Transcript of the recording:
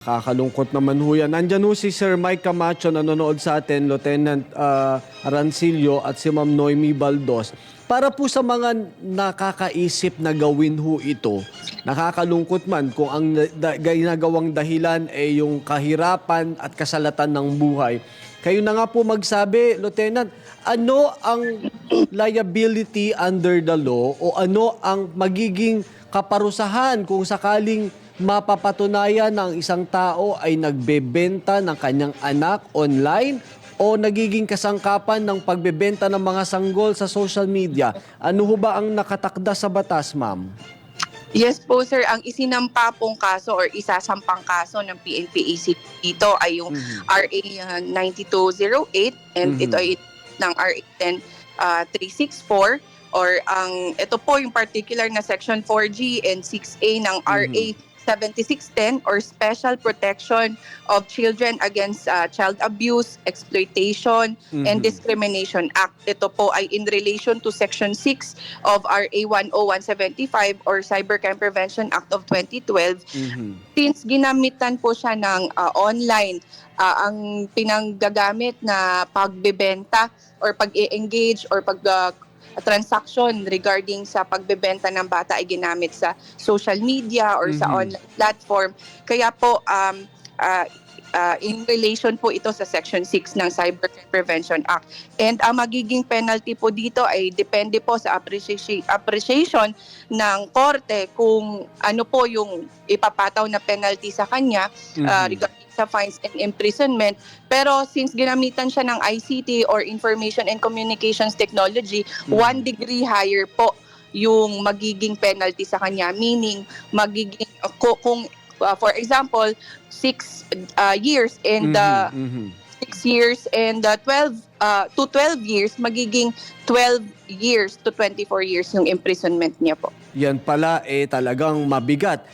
Kakalungkot naman ho yan. Nandyan ho si Sir Mike Camacho nanonood sa atin, Lieutenant uh, Arancilio at si Ma'am Noemi Baldos. Para po sa mga nakakaisip na gawin ho ito, nakakalungkot man kung ang da- ginagawang dahilan ay yung kahirapan at kasalatan ng buhay. Kayo na nga po magsabi, Lieutenant, ano ang liability under the law o ano ang magiging kaparusahan kung sakaling mapapatunayan ng isang tao ay nagbebenta ng kanyang anak online o nagiging kasangkapan ng pagbebenta ng mga sanggol sa social media. Ano ho ba ang nakatakda sa batas, ma'am? Yes po sir, ang isinampa pong kaso or isasampang kaso ng PNP-AC dito ay yung Mhm. RA uh, 9208 and Mhm. ito ay ng RA 10 uh, 364 or ang ito po yung particular na section 4G and 6A ng RA 7610 or Special Protection of Children Against uh, Child Abuse, Exploitation, and Mhm. Discrimination Act. Ito po ay in relation to Section 6 of RA 10175 or Cybercrime Prevention Act of 2012 Mhm. since ginamitan po siya ng uh, online uh, ang pinanggagamit na pagbebenta or pag-engage or pag uh, transaction regarding sa pagbebenta ng bata ay ginamit sa social media or sa Mhm. online platform. Kaya po um uh, uh, in relation po ito sa Section 6 ng Cybercrime Prevention Act. And ang magiging penalty po dito ay depende po sa appreciation, appreciation ng korte kung ano po yung ipapataw na penalty sa kanya uh, Mhm. regarding sa fines and imprisonment. Pero since ginamitan siya ng ICT or Information and Communications Technology, Mhm. one degree higher po yung magiging penalty sa kanya. Meaning, magiging, uh, ku- kung, uh, for example, six uh, years and uh, Mhm. Mhm. six years and uh, 12 uh, to 12 years, magiging 12 years to 24 years yung imprisonment niya po. Yan pala eh talagang mabigat.